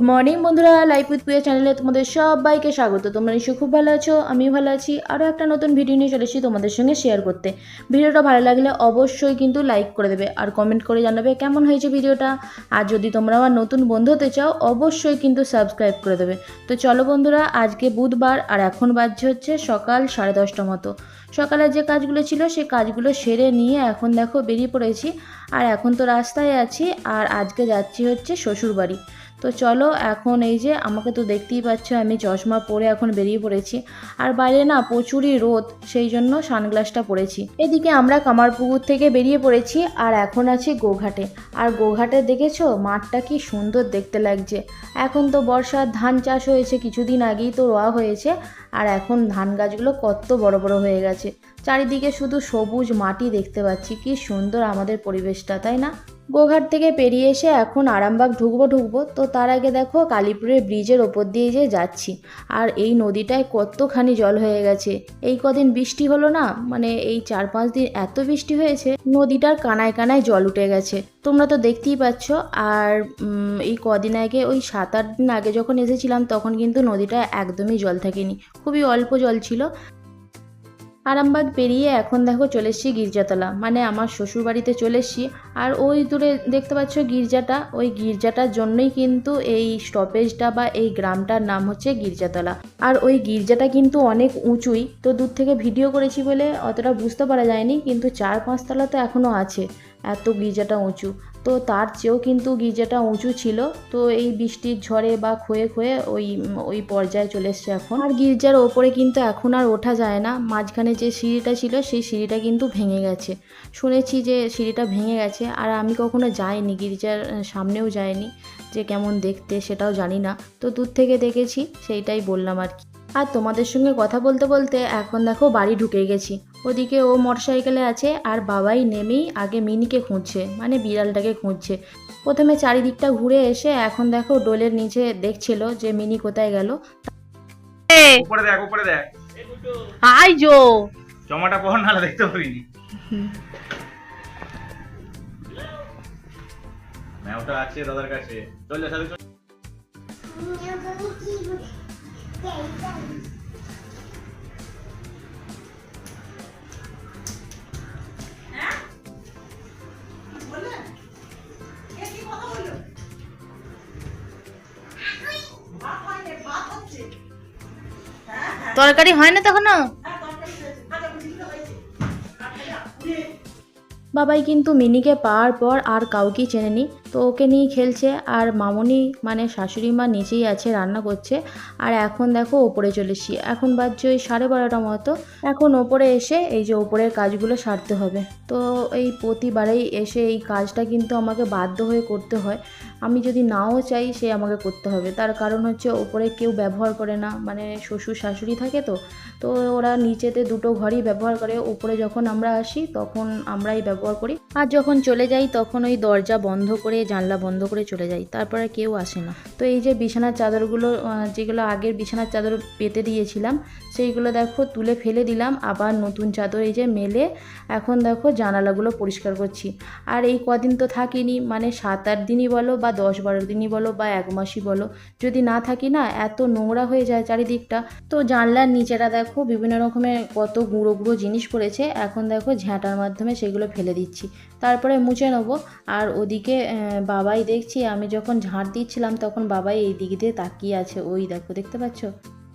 Good morning বন্ধুরা। Life with Puya চ্যানেলে তোমাদের সবাইকে স্বাগত। তোমরা নিশ্চয়ই খুব ভালো আছো, আমিও ভালো আছি। আরও একটা নতুন ভিডিও নিয়ে চলে এসেছি তোমাদের সঙ্গে শেয়ার করতে। ভিডিওটা ভালো লাগলে অবশ্যই কিন্তু লাইক করে দেবে আর কমেন্ট করে জানাবে কেমন হয়েছে ভিডিওটা। আর যদি তোমরা আমার নতুন বন্ধু হতে চাও, অবশ্যই কিন্তু সাবস্ক্রাইব করে দেবে। তো চলো বন্ধুরা, আজকে বুধবার আর এখন বাজছে হচ্ছে সকাল সাড়ে দশটা মতো। সকালে যে কাজগুলো ছিল, সে কাজগুলো সেরে নিয়ে এখন দেখো বেরিয়ে পড়েছি। আর এখন তো রাস্তায় আছি, আর আজকে যাচ্ছি হচ্ছে শ্বশুর বাড়ি তো চলো এখন এই যে আমাকে তো দেখতেই পাচ্ছ, আমি চশমা পরে এখন বেরিয়ে পড়েছি। আর বাইরে না প্রচুরই রোদ, সেই জন্য সানগ্লাসটা পরেছি। এদিকে আমরা কামারপুকুর থেকে বেরিয়ে পড়েছি আর এখন আছি গোঘাটে। আর গোঘাটে দেখেছ, মাঠটা কি সুন্দর দেখতে লাগছে। এখন তো বর্ষার ধান চাষ হয়েছে, কিছুদিন আগেই তো রোয়া হয়েছে। আর এখন ধান গাছগুলো কত বড় বড় হয়ে গেছে। চারিদিকে শুধু সবুজ মাটি দেখতে পাচ্ছি, কি সুন্দর আমাদের পরিবেশটা, তাই না? গোঘাট থেকে পেরিয়ে এসে এখন আরামবাগ ঢুকবো ঢুকবো, তো তার আগে দেখো কালীপুরের ব্রিজের ওপর দিয়ে যে যাচ্ছি। আর এই নদীটায় কতখানি জল হয়ে গেছে। এই কদিন বৃষ্টি হলো না? মানে এই চার পাঁচ দিন এত বৃষ্টি হয়েছে, নদীটার কানায় কানায় জল উঠে গেছে। তোমরা তো দেখতেই পাচ্ছ, আর এই কদিন আগে, ওই সাত আট দিন আগে যখন এসেছিলাম, তখন কিন্তু নদীটা একদমই জল থাকেনি। খুবই অল্প জল ছিল। আরামবাগ পেরিয়ে এখন দেখো চলে এসছি গির্জাতলা। মানে আমার শ্বশুর বাড়িতে চলে এসছি। আর ওই দূরে দেখতে পাচ্ছ গির্জাটা। ওই গির্জাটার জন্যই কিন্তু এই স্টপেজটা বা এই গ্রামটার নাম হচ্ছে গির্জাতলা। আর ওই গির্জাটা কিন্তু অনেক উঁচুই। তো দূর থেকে ভিডিও করেছি বলে অতটা বুঝতে পারা যায়নি। কিন্তু চার পাঁচতলা তো এখনও আছে। এত গির্জাটা উঁচু। তো তার চেয়েও কিন্তু গির্জাটা উঁচু ছিল। তো এই বৃষ্টির ঝড়ে বা ক্ষয়ে ক্ষয়ে ওই ওই পর্যায়ে চলে এসছে এখন। আর গির্জার ওপরে কিন্তু এখন আর ওঠা যায় না। মাঝখানে যে সিঁড়িটা ছিল, সেই সিঁড়িটা কিন্তু ভেঙে গেছে। শুনেছি যে সিঁড়িটা ভেঙে গেছে। আর আমি কখনো যাইনি, গির্জার সামনেও যাইনি। যে কেমন দেখতে সেটাও জানি না। তো দূর থেকে দেখেছি, সেইটাই বললাম আর কি। আর তোমাদের সঙ্গে কথা বলতে বলতে এখন দেখো বাড়ি ঢুকে গেছি। ওদিকে ও মোটরসাইকেলে আছে আর বাবাই নেমেই আগে মিনিকে খুঁজছে মানে বিড়ালটাকে খুঁজছে। প্রথমে চারিদিকটা ঘুরে এসে এখন দেখো ডোলের নিচে দেখছিল যে মিনি কোথায় গেল। উপরে দেখ উপরে দেখ। আই জো। জমাটা পর নাহলে দেখতে পারিনি ম্যাওটা আছে দাদার কাছে। চল যা সাথে চল। তরকারি হয় না তখনও বাবাই কিন্তু মিনিকে পাওয়ার পর আর কাউকেই চেনেনি। তো ওকে নিয়ে খেলছে আর মামনি মানে শাশুড়ি মা নিচেই আছে, রান্না করছে। আর এখন দেখো ওপরে চলে এসছি। এখন বাজছে ওই সাড়ে বারোটা মতো। এখন ওপরে এসে এই যে ওপরের কাজগুলো সারতে হবে। তো এই প্রতিবারেই এসে এই কাজটা কিন্তু আমাকে বাধ্য হয়ে করতে হয়। আমি যদি নাও চাই, সে আমাকে করতে হবে। তার কারণ হচ্ছে ওপরে কেউ ব্যবহার করে না। মানে শ্বশুর শাশুড়ি থাকে তো তো ওরা নিচেতে দুটো ঘরই ব্যবহার করে। উপরে যখন আমরা আসি, তখন আমরাই ব্যবহার করি। আর যখন চলে যাই, তখন ওই দরজা বন্ধ করে, জানলা বন্ধ করে চলে যাই। তারপরে কেউ আসে না। তো এই যে বিছানার চাদরগুলো যেগুলো আগের বিছানার চাদর পেতে দিয়েছিলাম, সেইগুলো দেখো তুলে ফেলে দিলাম। আবার নতুন চাদর এই যে মেলে, এখন দেখো জানালাগুলো পরিষ্কার করছি। আর এই কদিন তো থাকিনি। মানে সাত আট দিনই বলো বা দশ বারো দিনই বলো বা এক মাসই বলো। যদি না থাকি না, এত নোংরা হয়ে যায় চারিদিকটা। তো জানলার নিচেটা দেখো, বিভিন্ন রকমের কত গুঁড়ো গুঁড়ো জিনিস পড়েছে। এখন দেখো ঝাঁটার মাধ্যমে সেগুলো ফেলে দিচ্ছি। তারপরে মুছে নেব। আর ওদিকে বাবাই দেখছি, আমি যখন ঝাঁট দিচ্ছিলাম, তখন বাবাই এই দিক দিয়ে তাকিয়ে আছে। ওই দেখো, দেখতে পাচ্ছ?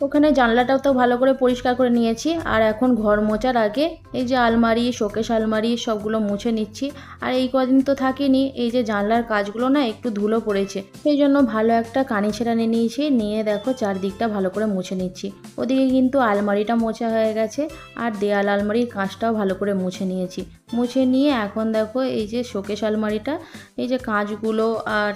ওখানে জানলাটাও তো ভালো করে পরিষ্কার করে নিয়েছি। আর এখন ঘর মোছার আগে এই যে আলমারি শোকেশ আলমারি সবগুলো মুছে নিচ্ছি। আর এই কদিন তো থাকিনি, এই যে জানলার কাজগুলো না একটু ধুলো পড়েছে। সেই জন্য ভালো একটা কানি ছেঁড়া নিয়ে নিয়েছি, নিয়ে দেখো চারদিকটা ভালো করে মুছে নিচ্ছি। ওদিকে কিন্তু আলমারিটা মোছা হয়ে গেছে, আর দেয়াল আলমারির কাঁচটাও ভালো করে মুছে নিয়েছি। মুছে নিয়ে এখন দেখো এই যে শোকেশ আলমারিটা, এই যে কাঁচগুলো আর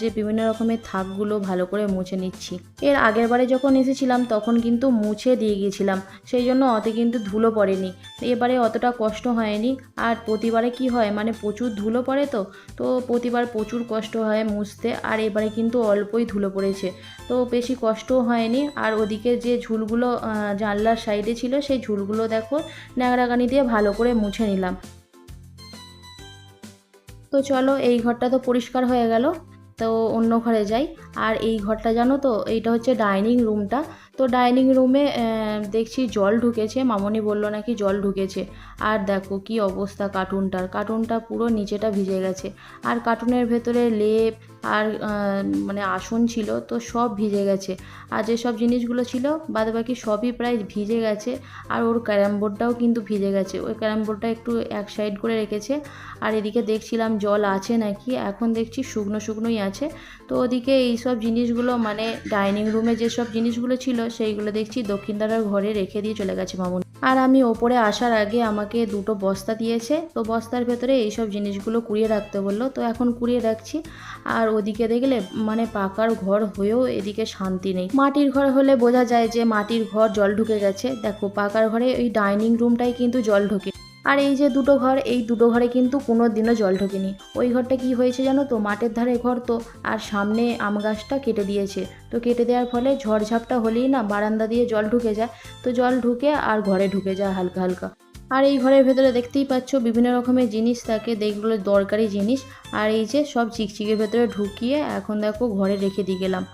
যে বিভিন্ন রকমের থাকগুলো ভালো করে মুছে নিচ্ছি। এর আগের বারে যখন এসেছিলাম তখন কিন্তু মুছে দিয়ে গিয়েছিলাম, সেই জন্য অত কিন্তু ধুলো পড়েনি। এবারে অতটা কষ্ট হয়নি, আর প্রতিবারে কি হয় মানে প্রচুর ধুলো পড়ে তো তো প্রতিবার প্রচুর কষ্ট হয় মুছতে, আর এবারে কিন্তু অল্পই ধুলো পড়েছে। তো বেশি কষ্টও হয়নি। আর ওদিকে যে ঝুলগুলো জানলার সাইডে ছিল, সেই ঝুলগুলো দেখো ন্যাংরাগানি দিয়ে ভালো করে মুছে নিলাম। তো চলো, এই ঘরটা তো পরিষ্কার হয়ে গেল, তো অন্য ঘরে যাই। আর এই ঘরটা জানো তো, এইটা হচ্ছে ডাইনিং রুমটা। তো ডাইনিং রুমে দেখছি জল ঢুকেছে। মামনি বলল নাকি জল ঢুকেছে। আর দেখো কি অবস্থা কার্টুনটার। কার্টুনটা পুরো নিচেটা ভিজে গেছে। আর কার্টুনের ভেতরে লেপ আর মানে আসন ছিল তো সব ভিজে গেছে। আর যেসব জিনিসগুলো ছিল বাদ বাকি সবই প্রায় ভিজে গেছে। আর ওর ক্যারাম বোর্ডটাও কিন্তু ভিজে গেছে। ওই ক্যারাম বোর্ডটা একটু এক সাইড করে রেখেছে। আর এদিকে দেখছিলাম জল আছে নাকি? এখন দেখছি শুকনো শুকনোই আছে। তো ওদিকে এইসব জিনিসগুলো মানে ডাইনিং রুমে যেসব জিনিসগুলো ছিল সেইগুলো দেখছি দক্ষিণদারার ঘরে রেখে দিয়ে চলে গেছে মামুন। আর আমি ওপরে আসার আগে আমাকে দুটো বস্তা দিয়েছে, তো বস্তার ভেতরে এইসব জিনিসগুলো কুড়িয়ে রাখতে বলল। তো এখন কুড়িয়ে রাখছি, আর ওদিকে দেখলে মানে পাকার ঘর হয়েও এদিকে শান্তি নেই। মাটির ঘর হলে বোঝা যায় যে মাটির ঘর জল ঢুকে গেছে। দেখো, পাকার ঘরে ওই ডাইনিং রুমটাই কিন্তু জল ঢোকে। আর এই যে দুটো ঘর, এই দুটো ঘরে কিন্তু কোনো দিনও জল ঢোকেনি। ওই ঘরটা কি হয়েছে জানো তো? মাঠের ধারে ঘর তো, আর সামনে আম গাছটা কেটে দিয়েছে। তো কেটে দেওয়ার ফলে ঝড়ঝাপটা হলেই না বারান্দা দিয়ে জল ঢুকে যায়। তো জল ঢুকে আর ঘরে ঢুকে যায় হালকা হালকা। আর এই ঘরের ভেতরে দেখতেই পাচ্ছ বিভিন্ন রকমের জিনিস থাকে যেগুলো দরকারি জিনিস। আর এই যে সব চিকচিকের ভেতরে ঢুকিয়ে এখন দেখো ঘরে রেখে দিয়ে গেলাম।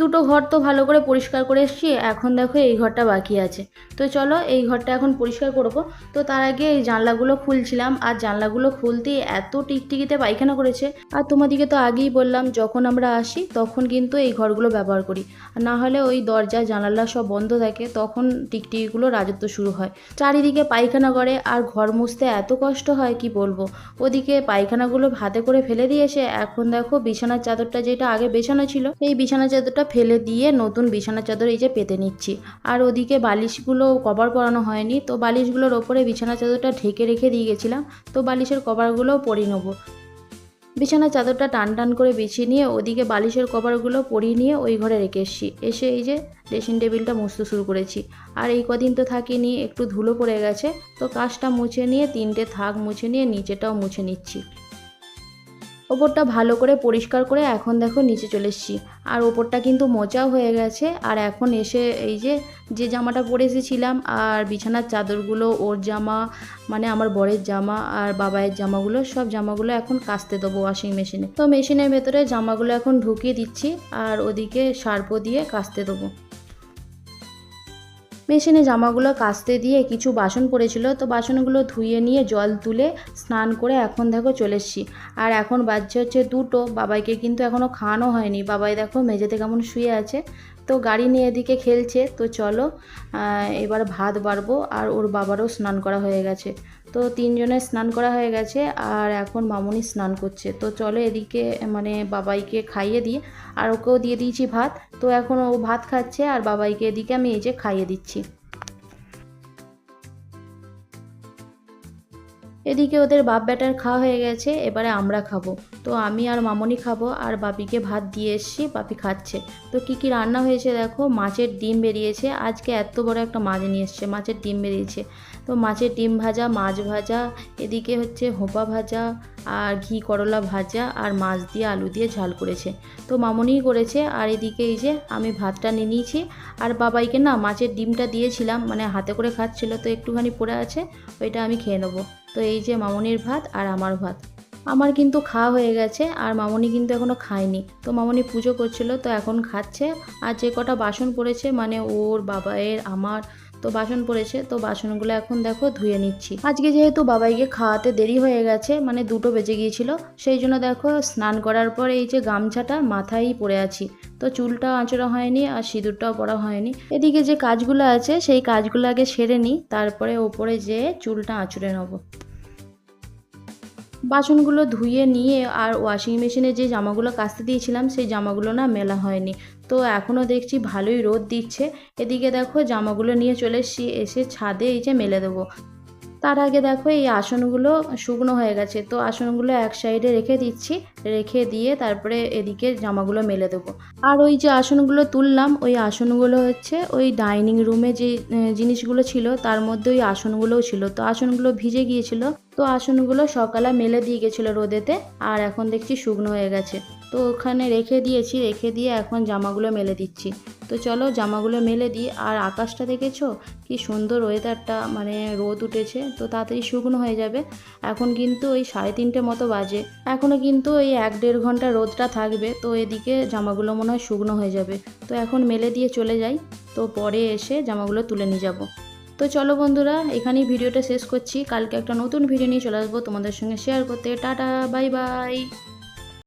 দুটো ঘর তো ভালো করে পরিষ্কার করে এসেছি, এখন দেখো এই ঘরটা বাকি আছে। তো চলো এই ঘরটা এখন পরিষ্কার করব। তো তার আগে এই জানলাগুলো খুলছিলাম, আর জানলাগুলো খুলতেই এত টিকটিকিতে পায়খানা করেছে। আর তোমাদিকে তো আগেই বললাম, যখন আমরা আসি তখন কিন্তু এই ঘরগুলো ব্যবহার করি। না হলে ওই দরজা জানালা সব বন্ধ থাকে, তখন টিকটিকিগুলো রাজত্ব শুরু হয়। চারিদিকে পায়খানা করে, আর ঘর মুছতে এত কষ্ট হয়, কি বলব? ওদিকে পায়খানাগুলো হাতে করে ফেলে দিয়েছে, এখন দেখো বিছানার চাদরটা যেটা আগে বিছানা ছিল এই বিছানার চাদরটা ফেলে দিয়ে নতুন বিছানা চাদর এই যে পেতে নিচ্ছি। আর ওদিকে বালিশগুলো কভার পরানো হয়নি, তো বালিশগুলোর ওপরে বিছানা চাদরটা ঢেকে রেখে দিয়ে গেছিলাম, তো বালিশের কভারগুলোও পরিয়ে নেব। বিছানার চাদরটা টান টান করে বিছিয়ে নিয়ে ওদিকে বালিশের কভারগুলো পরিয়ে নিয়ে ওই ঘরে রেখে এসছি। এসে এই যে ড্রেসিং টেবিলটা মুছতে শুরু করেছি। আর এই কদিন তো থাকিনি, একটু ধুলো পড়ে গেছে, তো কাজটা মুছে নিয়ে তিনটে থাক মুছে নিয়ে নিচেটাও মুছে নিচ্ছি। ওপরটা ভালো করে পরিষ্কার করে এখন দেখো নিচে চলে এসেছি। আর ওপরটা কিন্তু মোচাও হয়ে গেছে। আর এখন এসে এই যে যে জামাটা পরে এসেছিলাম আর বিছানার চাদরগুলো, ওর জামা মানে আমার বরের জামা আর বাবায়ের জামাগুলো, সব জামাগুলো এখন কাচতে দেবো ওয়াশিং মেশিনে তো মেশিনের ভেতরে জামাগুলো এখন ঢুকিয়ে দিচ্ছি আর ওদিকে সার্পো দিয়ে কাচতে দেবো। মেশিনে জামাগুলো কাচতে দিয়ে কিছু বাসন পড়েছিল, তো বাসনগুলো ধুয়ে নিয়ে জল তুলে স্নান করে এখন দেখো চলে এসছি। আর এখন বাজছে হচ্ছে দুটো, বাবাইকে কিন্তু এখনও খাওয়ানো হয়নি। বাবাই দেখো মেঝেতে কেমন শুয়ে আছে, তো গাড়ি নিয়ে এদিকে খেলছে। তো চলো এবার ভাত বাড়বো আর ওর বাবারও স্নান করা হয়ে গেছে। তো তিনজনের স্নান করা হয়ে গেছে আর এখন মামুনি স্নান করছে। তো চলো এদিকে মানে বাবাইকে খাইয়ে দিই। আর ওকেও দিয়ে দিয়েছি ভাত। তো এখন ও ভাত খাচ্ছে আর বাবাইকে এদিকে আমি এই যে খাইয়ে দিচ্ছি। এদিকে ওদের বাপ ব্যাটার খাওয়া হয়ে গেছে, এবারে আমরা খাব। তো আমি আর মামনি খাব আর বাপিকে ভাত দিয়ে এসছি, বাপি খাচ্ছে। তো কি কি রান্না হয়েছে দেখো, মাছের ডিম বেরিয়েছে। আজকে এত বড় একটা মাছ নিয়ে এসছে, মাছের ডিম বেরিয়েছে। তো মাছের ডিম ভাজা, মাছ ভাজা, এদিকে হচ্ছে হোপা ভাজা আর ঘি করলা ভাজা আর মাছ দিয়ে আলু দিয়ে ঝাল করেছে। তো মামনিই করেছে আর এদিকে এই যে আমি ভাতটা নিয়ে নিয়েছি। আর বাবাইকে না মাছের ডিমটা দিয়েছিলাম মানে হাতে করে খাচ্ছিল, তো একটুখানি পড়ে আছে, ওইটা আমি খেয়ে নেব। তো এই যে মামনির ভাত আর আমার ভাত। আমার কিন্তু খাওয়া হয়ে গেছে আর মামনি কিন্তু এখনও খায়নি। তো মামনি পুজো করছিল, তো এখন খাচ্ছে। আর যে কটা বাসন পড়েছে মানে ওর বাবায়ের আমার তো বাসন পড়েছে, তো বাসনগুলো এখন দেখো ধুয়ে নিচ্ছি। আজকে যেহেতু বাবাইকে খাওয়াতে দেরি হয়ে গেছে মানে দুটো বেজে গিয়েছিল, সেই জন্য দেখো স্নান করার পর এই যে গামছাটা মাথায়ই পরে আছি। তো চুলটাও আঁচড়া হয়নি আর সিঁদুরটাও পরা হয়নি। এদিকে যে কাজগুলো আছে, সেই কাজগুলো আগে সেরে নিই, তারপরে ওপরে যেয়ে চুলটা আঁচড়ে নেব। বাসনগুলো ধুয়ে নিয়ে আর ওয়াশিং মেশিনে যে জামাগুলো কাচতে দিয়েছিলাম, সেই জামাগুলো না মেলা হয়নি। তো এখনও দেখছি ভালোই রোদ দিচ্ছে। এদিকে দেখো জামাগুলো নিয়ে চলে এসে ছাদে এই যে মেলে দেবো। তার আগে দেখো এই আসনগুলো শুকনো হয়ে গেছে, তো আসনগুলো এক সাইডে রেখে দিচ্ছি, রেখে দিয়ে তারপরে এদিকে জামাগুলো মেলে দেবো। আর ওই যে আসনগুলো তুললাম, ওই আসনগুলো হচ্ছে ওই ডাইনিং রুমে যে জিনিসগুলো ছিল, তার মধ্যে ওই আসনগুলোও ছিল। তো আসনগুলো ভিজে গিয়েছিল, তো আসনগুলো সকালে মেলে দিয়ে গেছিল রোদেতে, আর এখন দেখছি শুকনো হয়ে গেছে। তো ওখানে রেখে দিয়েছি, রেখে দিয়ে এখন জামাগুলো মেলে দিচ্ছি। তো চলো জামাগুলো মেলে দিই। আর আকাশটা দেখেছ? কি সুন্দর ওয়েদারটা মানে রোদ উঠেছে, তো তাড়াতাড়ি শুকনো হয়ে যাবে। এখন কিন্তু ওই সাড়ে তিনটে মতো বাজে। এখনও কিন্তু এই এক দেড় ঘণ্টা রোদটা থাকবে, তো এদিকে জামাগুলো মনে হয় শুকনো হয়ে যাবে। তো এখন মেলে দিয়ে চলে যাই। তো পরে এসে জামাগুলো তুলে নিয়ে যাব। তো চলো বন্ধুরা, এখানেই ভিডিওটা শেষ করছি। কালকে একটা নতুন ভিডিও নিয়ে চলে আসব তোমাদের সঙ্গে শেয়ার করতে। Tata bye bye